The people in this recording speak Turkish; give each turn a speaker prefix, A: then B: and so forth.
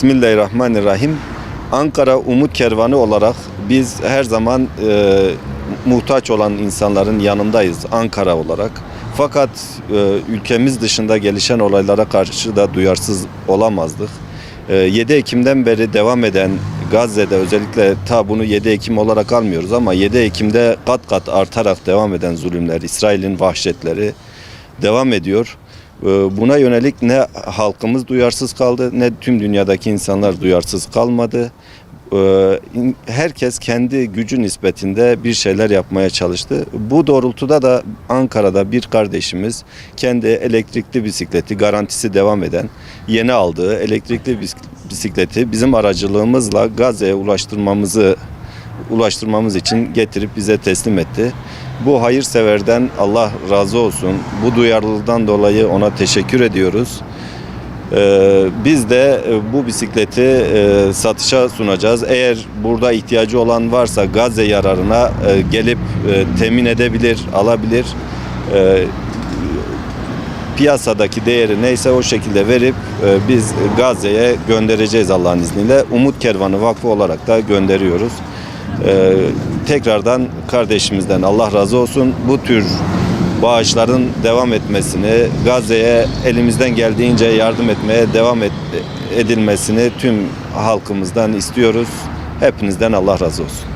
A: Bismillahirrahmanirrahim. Ankara Umut Kervanı olarak biz her zaman e, muhtaç olan insanların yanındayız Ankara olarak. Fakat e, ülkemiz dışında gelişen olaylara karşı da duyarsız olamazdık. E, 7 Ekim'den beri devam eden Gazze'de özellikle ta bunu 7 Ekim olarak almıyoruz ama 7 Ekim'de kat kat artarak devam eden zulümler, İsrail'in vahşetleri devam ediyor. Ee, Buna yönelik ne halkımız duyarsız kaldı ne tüm dünyadaki insanlar duyarsız kalmadı. Ee, Herkes kendi gücü nispetinde bir şeyler yapmaya çalıştı. Bu doğrultuda da Ankara'da bir kardeşimiz kendi elektrikli bisikleti garantisi devam eden yeni aldığı elektrikli bis- bisikleti bizim aracılığımızla Gazze'ye ulaştırmamızı ulaştırmamız için getirip bize teslim etti. Bu hayırseverden Allah razı olsun. Bu duyarlılıktan dolayı ona teşekkür ediyoruz. Ee, biz de e, bu bisikleti e, satışa sunacağız. Eğer burada ihtiyacı olan varsa Gazze yararına e, gelip e, temin edebilir, alabilir. E, piyasadaki değeri neyse o şekilde verip e, biz Gazze'ye göndereceğiz Allah'ın izniyle. Umut Kervanı Vakfı olarak da gönderiyoruz. E, tekrardan kardeşimizden Allah razı olsun. Bu tür bağışların devam etmesini, Gazze'ye elimizden geldiğince yardım etmeye devam et- edilmesini tüm halkımızdan istiyoruz. Hepinizden Allah razı olsun.